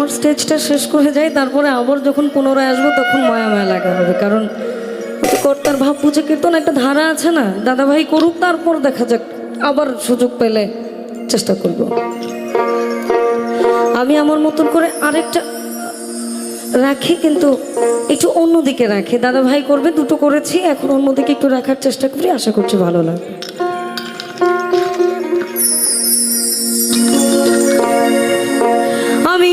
আমার স্টেজটা শেষ করে যাই, তারপরে আবার যখন পুনরায় আসব তখন মায়া মায়া লাগা হবে। কারণ কর্তার ভাব বুঝে কীর্তন একটা ধারা আছে না দাদা ভাই করুক, তারপর দেখা যাক, আবার সুযোগ পেলে চেষ্টা করব। আমি আমার মতন করে আরেকটা রাখি, কিন্তু একটু অন্যদিকে রাখি। দাদা ভাই করবে, দুটো করেছি, এখন অন্যদিকে একটু রাখার চেষ্টা করি, আশা করছি ভালো লাগবে। আমি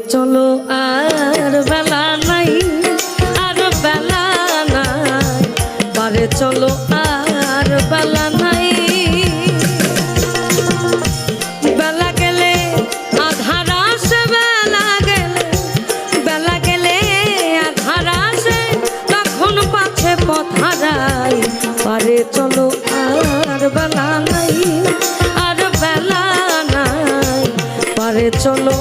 চলো আর বেলা নাই, আর বেলা নাই। পারে চলো আর বেলা নাই। বেলা গেলে আধার আসে, বেলা গেলে বেলা গেলে আধার আসে, তখন পাছে পথ হারাই। পারে চলো আর বেলা নাই, আর বেলা নাই। পারে চলো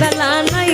বেলা নাই।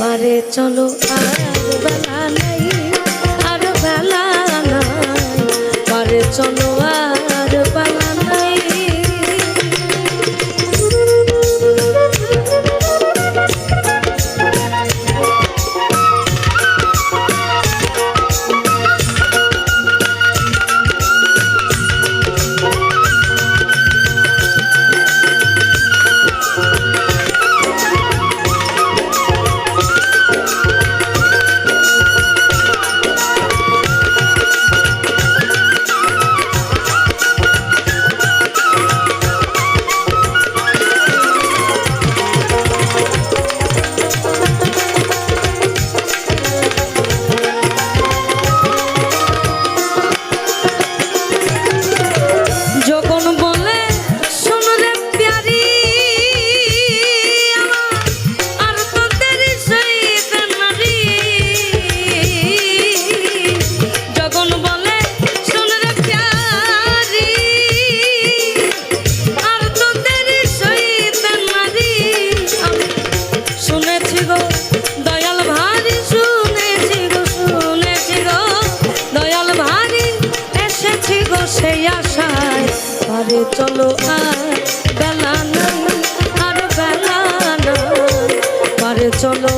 পারে চলো আর বেলা নাই আর বেলা নাই। পারে চলো আর যায় আরে চলো আয় বেলা নাই আর বেলা নাই। আরে চলো